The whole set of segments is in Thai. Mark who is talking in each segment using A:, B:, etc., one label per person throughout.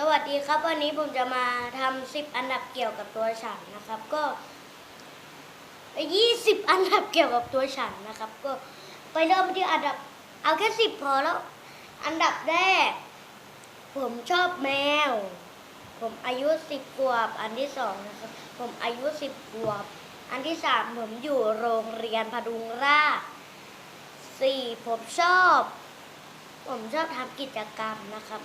A: สวัสดีครับ วันนี้ผมจะมาทำสิบอันดับเกี่ยวกับตัวฉันนะครับ ก็ยี่สิบอันดับเกี่ยวกับตัวฉันนะครับ ก็ไปเริ่มที่อันดับ เอาแค่สิบพอแล้ว อันดับแรก ผมชอบแมว ผมอายุสิบขวบ อันที่สองนะครับ ผมอายุสิบขวบ อันที่สามผมอยู่โรงเรียนพดุงราสี่ผมชอบ ผมชอบทำกิจกรรมนะครับ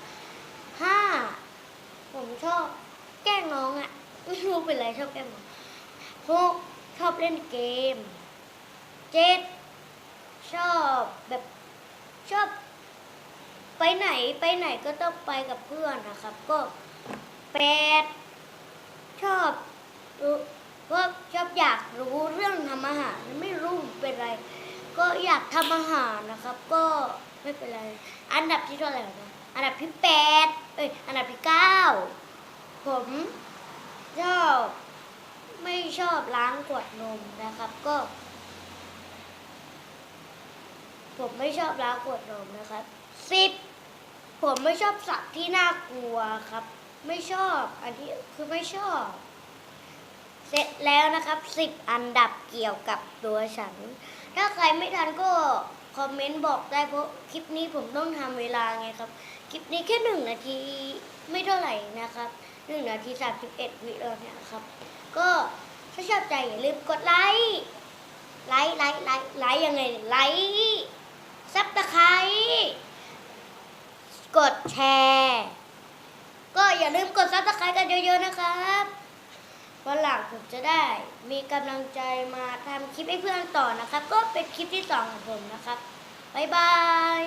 A: ชอบแกล้งน้องอะ่ะไม่รู้เป็นไรชอบแกล้งน้องหกชอบเล่นเกมเจ็ดชอบแบบชอบไปไหนไปไหนก็ต้องไปกับเพื่อนนะครับ ก็แปดชอบรู้ก็ชอบอยากรู้เรื่องทำอาหารไม่รู้เป็นไร ก็อยากทำอาหารนะครับ ก็ไม่เป็นไร อันดับที่เท่าไหร่นะอันดับที่แปดเอ้ยอันดับที่เก้า ผมชอบไม่ชอบล้างขวดนมนะครับ ก็ ผมไม่ชอบล้างขวดนมนะครับสิบผมไม่ชอบสัตว์ที่น่ากลัวครับ ไม่ชอบอันที่คือไม่ชอบ เสร็จแล้วนะครับสิบอันดับเกี่ยวกับตัวฉัน ถ้าใครไม่ทันก็คอมเมนต์บอกได้เพราะคลิปนี้ผมต้องทำเวลาไงครับ คลิปนี้แค่หนึ่งนาทีไม่เท่าไหร่นะครับ หนึ่งนาทีสามสิบเอ็ดวิแล้วเนี่ยครับ ก็ถ้าชอบใจอย่าลืมกดไลค์ไลค์ไลค์ไลค์ไลค์ยังไงไลค์ซับตะไคร้กดแชร์ก็อย่าลืมกดซับตะไคร้กันเยอะๆนะครับวันหลังผมจะได้มีกำลังใจมาทำคลิปให้เพื่อนต่อนะครับ ก็เป็นคลิปที่สองของผมนะครับ บ๊ายบาย